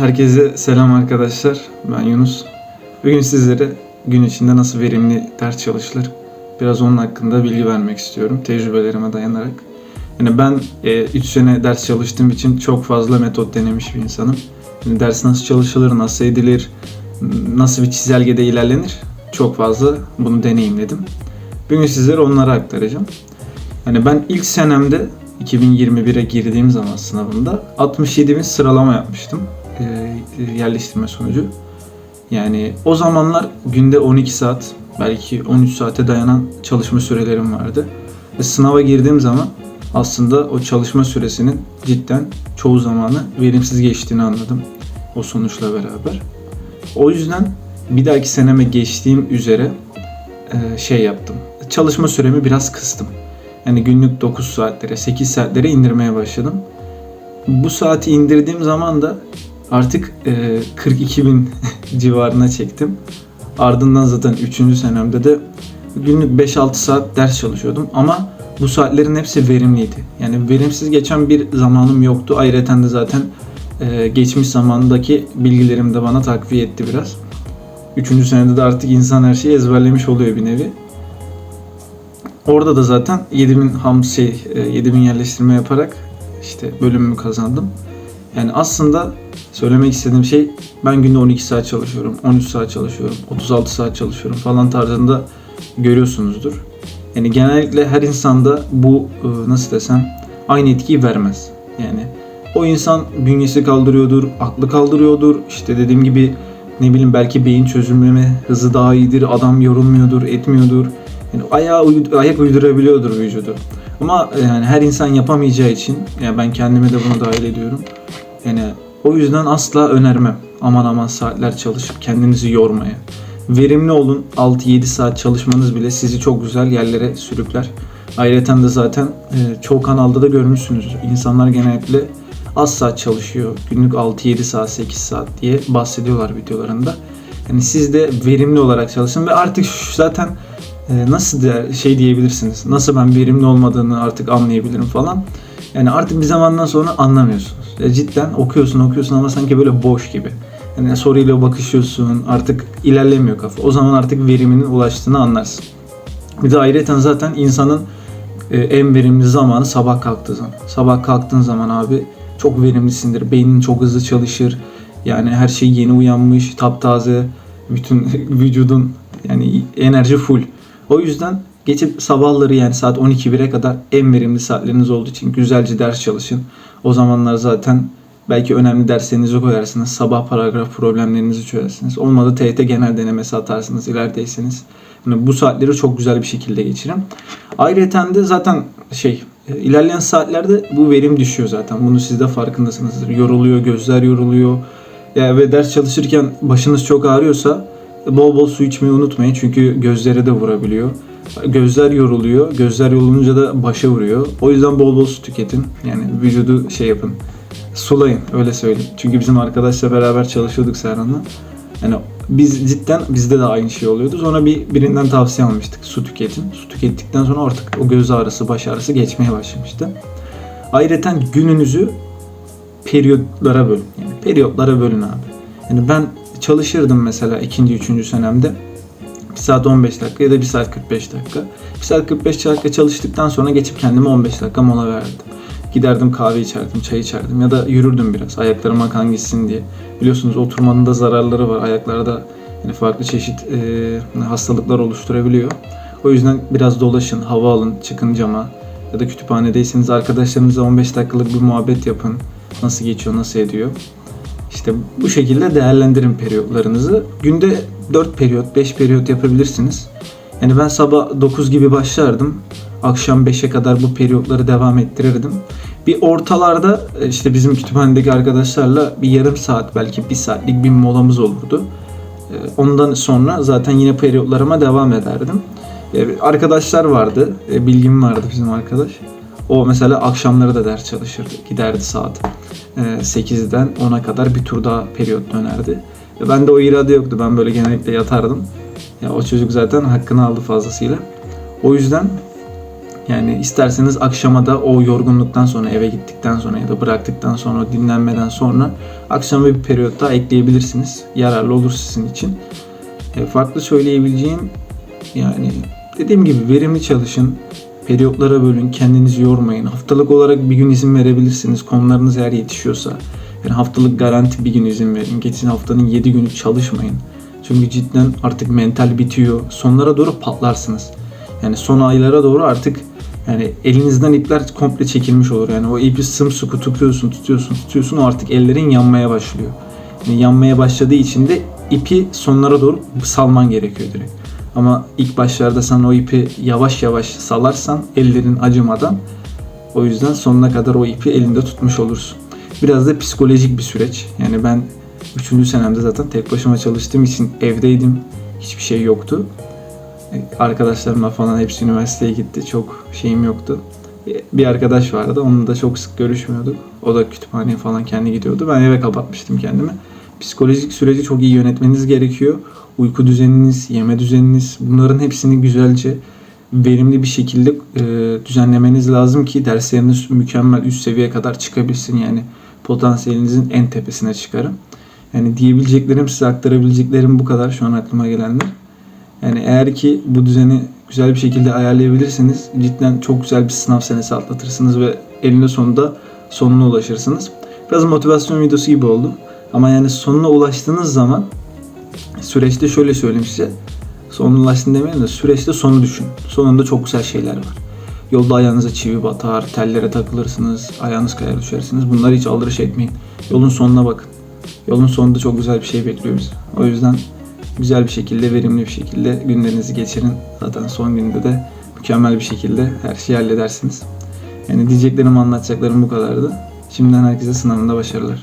Herkese selam arkadaşlar. Ben Yunus. Bugün sizlere gün içinde nasıl verimli ders çalışılır biraz onun hakkında bilgi vermek istiyorum tecrübelerime dayanarak. Yani ben 3 sene ders çalıştığım için çok fazla metot denemiş bir insanım. Yani ders nasıl çalışılır, nasıl edilir, nasıl bir çizelgede ilerlenir çok fazla bunu deneyimledim. Bugün sizlere onları aktaracağım. Yani ben ilk senemde 2021'e girdiğim zaman sınavında 67 bin sıralama yapmıştım e, yerleştirme sonucu. Yani o zamanlar günde 12 saat belki 13 saate dayanan çalışma sürelerim vardı. Ve sınava girdiğim zaman aslında o çalışma süresinin cidden çoğu zamanı verimsiz geçtiğini anladım o sonuçla beraber. O yüzden bir dahaki seneme geçtiğim üzere e, şey yaptım. Çalışma süremi biraz kıstım. Yani günlük 9 saatlere, 8 saatlere indirmeye başladım. Bu saati indirdiğim zaman da artık e, 42 bin civarına çektim. Ardından zaten 3. senemde de günlük 5-6 saat ders çalışıyordum ama bu saatlerin hepsi verimliydi. Yani verimsiz geçen bir zamanım yoktu. Ayrıca de zaten e, geçmiş zamandaki bilgilerim de bana takviye etti biraz. Üçüncü senede de artık insan her şeyi ezberlemiş oluyor bir nevi. Orada da zaten 7000 ham şey, e, 7000 yerleştirme yaparak işte bölümümü kazandım. Yani aslında söylemek istediğim şey ben günde 12 saat çalışıyorum, 13 saat çalışıyorum, 36 saat çalışıyorum falan tarzında görüyorsunuzdur. Yani genellikle her insanda bu e, nasıl desem aynı etkiyi vermez. Yani o insan bünyesi kaldırıyordur, aklı kaldırıyordur. İşte dediğim gibi ne bileyim belki beyin çözümleme hızı daha iyidir, adam yorulmuyordur, etmiyordur. Yani ayağı, ayak uydurabiliyordur vücudu. Ama yani her insan yapamayacağı için yani ben kendime de bunu dahil ediyorum. Yani o yüzden asla önermem. Aman aman saatler çalışıp kendinizi yormaya. Verimli olun. 6-7 saat çalışmanız bile sizi çok güzel yerlere sürükler. Ayrıca de zaten e, çoğu kanalda da görmüşsünüzdür. İnsanlar genellikle az saat çalışıyor. Günlük 6-7 saat, 8 saat diye bahsediyorlar videolarında. Yani siz de verimli olarak çalışın ve artık zaten e, nasıl de şey diyebilirsiniz. Nasıl ben verimli olmadığını artık anlayabilirim falan. Yani artık bir zamandan sonra anlamıyorsunuz. Ya cidden okuyorsun okuyorsun ama sanki böyle boş gibi. Yani soruyla bakışıyorsun artık ilerlemiyor kafa. O zaman artık veriminin ulaştığını anlarsın. Bir de ayrıca zaten insanın e, en verimli zamanı sabah kalktığı zaman. Sabah kalktığın zaman abi çok verimlisindir. Beynin çok hızlı çalışır. Yani her şey yeni uyanmış, taptaze. Bütün vücudun yani enerji full. O yüzden geçip sabahları yani saat 12-1'e kadar en verimli saatleriniz olduğu için güzelce ders çalışın. O zamanlar zaten belki önemli derslerinizi koyarsınız. Sabah paragraf problemlerinizi çözersiniz. Olmadı TYT genel denemesi atarsınız ilerideyseniz. Yani bu saatleri çok güzel bir şekilde geçirin. Ayrıca de zaten şey e, ilerleyen saatlerde bu verim düşüyor zaten. Bunu siz de farkındasınızdır. Yoruluyor, gözler yoruluyor. Ya ve ders çalışırken başınız çok ağrıyorsa bol bol su içmeyi unutmayın. Çünkü gözlere de vurabiliyor. Gözler yoruluyor. Gözler yorulunca da başa vuruyor. O yüzden bol bol su tüketin. Yani vücudu şey yapın. Sulayın öyle söyleyeyim. Çünkü bizim arkadaşla beraber çalışıyorduk Serhan'la. Yani biz cidden bizde de aynı şey oluyordu. Sonra bir birinden tavsiye almıştık. Su tüketin. Su tükettikten sonra artık o göz ağrısı, baş ağrısı geçmeye başlamıştı. Ayrıca gününüzü periyotlara bölün. Yani periyotlara bölün abi. Yani ben çalışırdım mesela ikinci, üçüncü senemde. 1 saat 15 dakika ya da 1 saat 45 dakika. 1 saat 45 dakika çalıştıktan sonra geçip kendime 15 dakika mola verdim. Giderdim kahve içerdim, çay içerdim ya da yürürdüm biraz ayaklarıma kan gitsin diye. Biliyorsunuz oturmanın da zararları var. Ayaklarda yani farklı çeşit e, hastalıklar oluşturabiliyor. O yüzden biraz dolaşın, hava alın, çıkın cama ya da kütüphanedeyseniz arkadaşlarınızla 15 dakikalık bir muhabbet yapın. Nasıl geçiyor, nasıl ediyor. İşte bu şekilde değerlendirin periyotlarınızı. Günde 4 periyot, 5 periyot yapabilirsiniz. Yani ben sabah 9 gibi başlardım. Akşam 5'e kadar bu periyotları devam ettirirdim. Bir ortalarda e, işte bizim kütüphanedeki arkadaşlarla bir yarım saat belki bir saatlik bir molamız olurdu. E, Ondan sonra zaten yine periyotlarıma devam ederdim. E, Arkadaşlar vardı, e, bilgim vardı bizim arkadaş. O mesela akşamları da ders çalışırdı. Giderdi saat e, 8'den 10'a kadar bir tur daha periyot dönerdi. Ve ben de o irade yoktu. Ben böyle genellikle yatardım. Ya o çocuk zaten hakkını aldı fazlasıyla. O yüzden Yani isterseniz akşama da o yorgunluktan sonra eve gittikten sonra ya da bıraktıktan sonra dinlenmeden sonra akşama bir periyot daha ekleyebilirsiniz. Yararlı olur sizin için. E, farklı söyleyebileceğim yani dediğim gibi verimli çalışın. Periyotlara bölün, kendinizi yormayın. Haftalık olarak bir gün izin verebilirsiniz. Konularınız eğer yetişiyorsa. Yani haftalık garanti bir gün izin verin. Geçen haftanın 7 günü çalışmayın. Çünkü cidden artık mental bitiyor. Sonlara doğru patlarsınız. Yani son aylara doğru artık yani elinizden ipler komple çekilmiş olur. Yani o ipi sımsıkı tutuyorsun, tutuyorsun, tutuyorsun. O artık ellerin yanmaya başlıyor. Yani yanmaya başladığı için de ipi sonlara doğru salman gerekiyor direkt. Ama ilk başlarda sen o ipi yavaş yavaş salarsan ellerin acımadan o yüzden sonuna kadar o ipi elinde tutmuş olursun. Biraz da psikolojik bir süreç. Yani ben 3. senemde zaten tek başıma çalıştığım için evdeydim. Hiçbir şey yoktu. E, Arkadaşlarımla falan hepsi üniversiteye gitti. Çok şeyim yoktu. E, Bir arkadaş vardı. Onunla da çok sık görüşmüyorduk. O da kütüphaneye falan kendi gidiyordu. Ben eve kapatmıştım kendimi. Psikolojik süreci çok iyi yönetmeniz gerekiyor. Uyku düzeniniz, yeme düzeniniz bunların hepsini güzelce verimli bir şekilde e, düzenlemeniz lazım ki dersleriniz mükemmel üst seviyeye kadar çıkabilsin. Yani potansiyelinizin en tepesine çıkarın. Yani diyebileceklerim size aktarabileceklerim bu kadar şu an aklıma gelenler. Yani eğer ki bu düzeni güzel bir şekilde ayarlayabilirseniz cidden çok güzel bir sınav senesi atlatırsınız ve elinde sonunda sonuna ulaşırsınız. Biraz motivasyon videosu gibi oldu. Ama yani sonuna ulaştığınız zaman süreçte şöyle söyleyeyim size. Sonuna ulaştın demeyelim de süreçte sonu düşün. Sonunda çok güzel şeyler var. Yolda ayağınıza çivi batar, tellere takılırsınız, ayağınız kayar düşersiniz. Bunları hiç aldırış etmeyin. Yolun sonuna bakın. Yolun sonunda çok güzel bir şey bekliyor bizi. O yüzden güzel bir şekilde, verimli bir şekilde günlerinizi geçirin. Zaten son günde de mükemmel bir şekilde her şeyi halledersiniz. Yani diyeceklerim, anlatacaklarım bu kadardı. Şimdiden herkese sınavında başarılar.